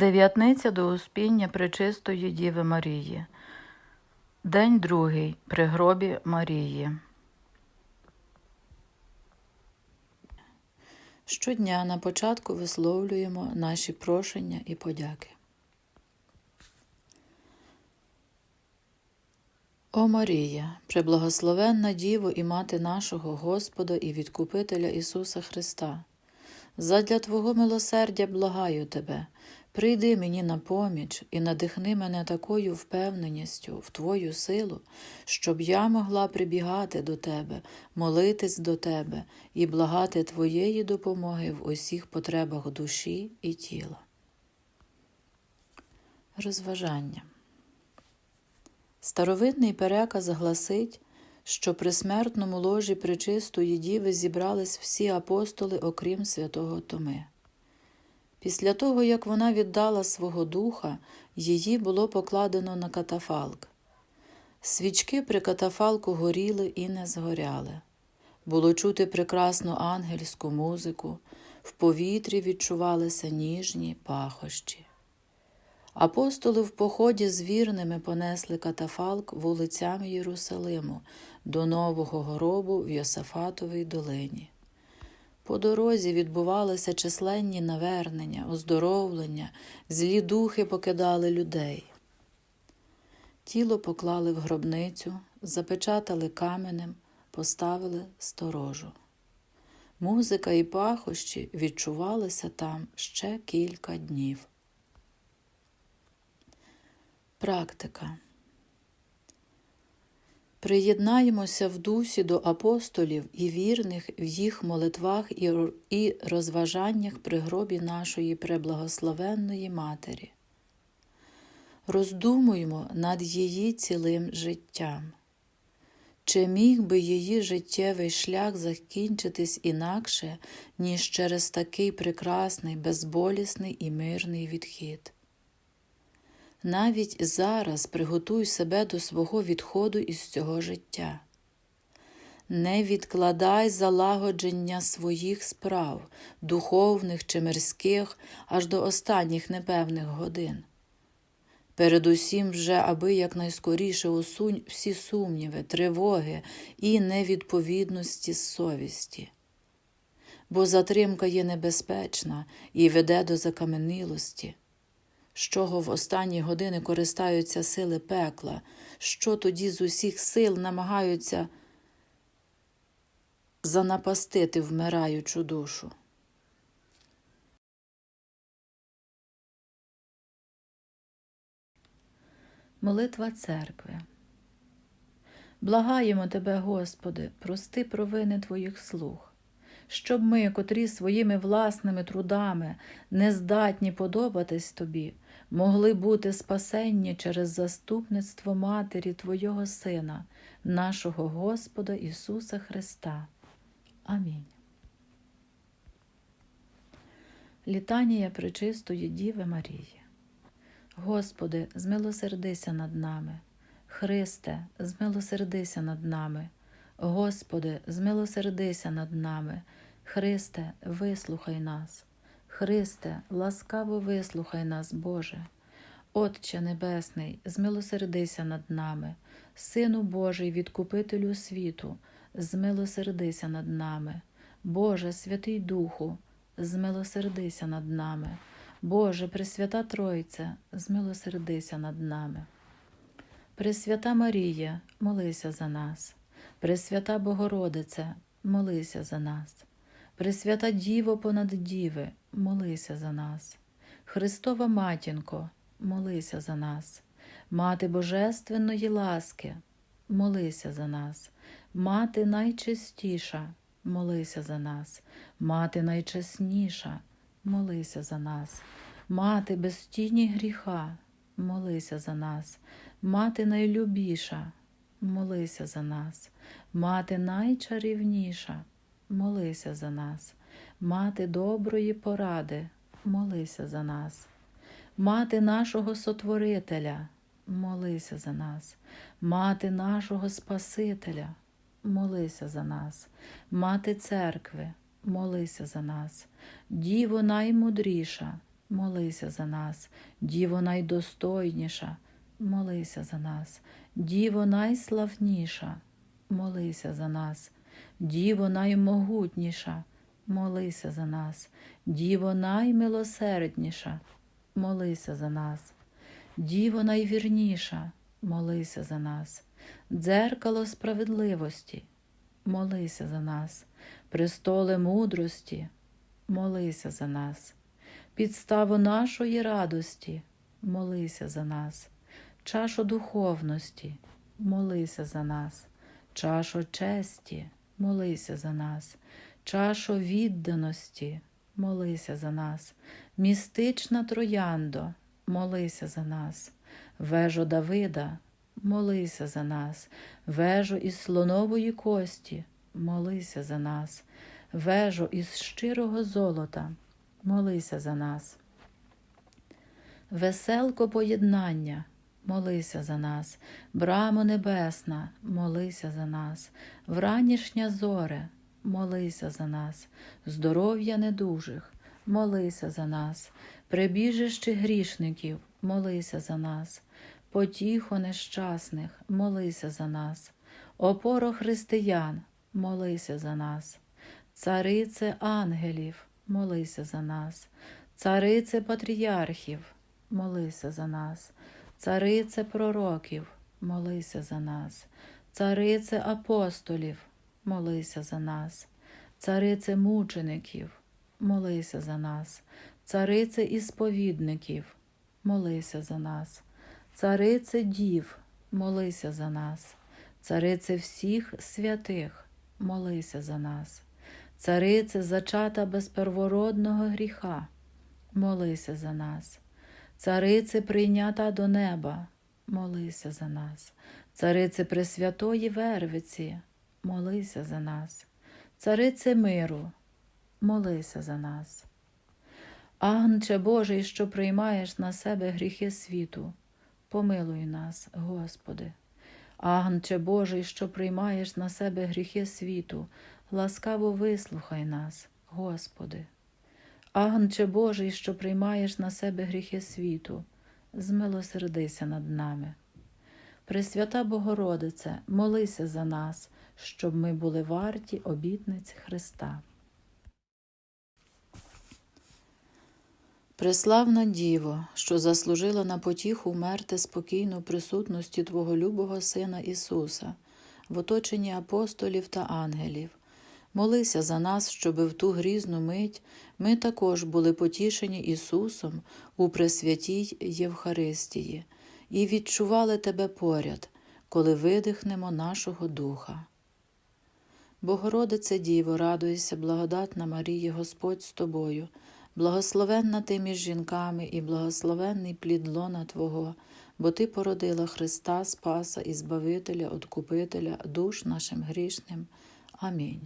Дев'ятниця до Успіння Пречистої Діви Марії. День другий при гробі Марії. Щодня на початку висловлюємо наші прошення і подяки. О Марія, преблагословенна Діво і мати нашого Господа і Відкупителя Ісуса Христа, задля Твого милосердя благаю Тебе, прийди мені на поміч і надихни мене такою впевненістю в Твою силу, щоб я могла прибігати до Тебе, молитись до Тебе і благати Твоєї допомоги в усіх потребах душі і тіла. Розважання. Старовинний переказ гласить, що при смертному ложі пречистої діви зібрались всі апостоли, окрім святого Томи. Після того, як вона віддала свого духа, її було покладено на катафалк. Свічки при катафалку горіли і не згоряли. Було чути прекрасну ангельську музику, в повітрі відчувалися ніжні пахощі. Апостоли в поході з вірними понесли катафалк вулицями Єрусалиму до нового гробу в Йосафатовій долині. По дорозі відбувалися численні навернення, оздоровлення, злі духи покидали людей. Тіло поклали в гробницю, запечатали каменем, поставили сторожу. Музика і пахощі відчувалися там ще кілька днів. Практика. Приєднаємося в дусі до апостолів і вірних в їх молитвах і розважаннях при гробі нашої преблагословенної Матері. Роздумуємо над її цілим життям. Чи міг би її життєвий шлях закінчитись інакше, ніж через такий прекрасний, безболісний і мирний відхід? Навіть зараз приготуй себе до свого відходу із цього життя. Не відкладай залагодження своїх справ, духовних чи мирських, аж до останніх непевних годин. Передусім вже, аби якнайскоріше усунь всі сумніви, тривоги і невідповідності совісті. Бо затримка є небезпечна і веде до закаменілості з чого в останні години користаються сили пекла, що тоді з усіх сил намагаються занапастити вмираючу душу. Молитва церкви. Благаємо Тебе, Господи, прости провини Твоїх слуг, щоб ми, котрі своїми власними трудами не здатні подобатись Тобі, могли бути спасенні через заступництво Матері Твого Сина, нашого Господа Ісуса Христа. Амінь. Літанія Пречистої Діви Марії. Господи, змилосердися над нами. Христе, змилосердися над нами. Господи, змилосердися над нами. Христе, вислухай нас. Христе, ласкаво вислухай нас, Боже. Отче Небесний, змилосердися над нами, Сину Божий, відкупителю світу, змилосердися над нами, Боже, Святий Духу, змилосердися над нами, Боже, Пресвята Тройця, змилосердися над нами. Пресвята Марія, молися за нас, Пресвята Богородице, молися за нас. Пресвята Діво понад діви, молися за нас. Христова Матінко, молися за нас. Мати Божественної ласки, молися за нас. Мати найчистіша, молися за нас. Мати найчесніша, молися за нас. Мати без тіні гріха, молися за нас. Мати найлюбіша, молися за нас. Мати найчарівніша молися за нас, мати доброї поради, молися за нас, мати нашого Сотворителя, молися за нас, мати нашого Спасителя, молися за нас, мати церкви, молися за нас, Діво наймудріша, молися за нас, Діво найдостойніша, молися за нас, Діво найславніша, молися за нас, Діво наймогутніша, молися за нас, Діво наймилосердніша, молися за нас, Діво найвірніша, молися за нас, дзеркало справедливості, молися за нас, престоле мудрості, молися за нас, підставу нашої радості, молися за нас, чашу духовності, молися за нас, чашу честі, молися за нас, чашу відданості, молися за нас, містична трояндо, молися за нас, вежо Давида, молися за нас, вежо із слонової кості, молися за нас, вежо із щирого золота, молися за нас. Веселко поєднання, молися за нас, брамо небесна, молися за нас, вранішня зоре, молися за нас, здоров'я недужих, молися за нас, прибіжище грішників, молися за нас, потіхо нещасних, молися за нас, опоро християн, молися за нас, царице ангелів, молися за нас, царице патріархів, молися за нас, царице пророків, молися за нас, царице апостолів, молися за нас, царице мучеників, молися за нас, царице ісповідників, молися за нас, царице дів, молися за нас, царице всіх святих, молися за нас, царице зачата без первородного гріха, молися за нас, царице прийнята до неба, молися за нас, царице Пресвятої Вервиці, молися за нас, царице миру, молися за нас. Агнче Божий, що приймаєш на себе гріхи світу, помилуй нас, Господи. Агнче Божий, що приймаєш на себе гріхи світу, ласкаво вислухай нас, Господи. Агнче Божий, що приймаєш на себе гріхи світу, змилосердися над нами. Пресвята Богородице, молися за нас, щоб ми були варті обітниць Христа. Преславна Діво, що заслужила на потіху вмерти спокійно в присутності Твого любого Сина Ісуса, в оточенні апостолів та ангелів, молися за нас, щоби в ту грізну мить ми також були потішені Ісусом у Пресвятій Євхаристії і відчували Тебе поряд, коли видихнемо нашого Духа. Богородице Діво, радуйся, благодатна Марія, Господь з тобою, благословенна ти між жінками і благословенний плід лона Твого, бо Ти породила Христа, Спаса і Збавителя, Откупителя, душ нашим грішним. Амінь.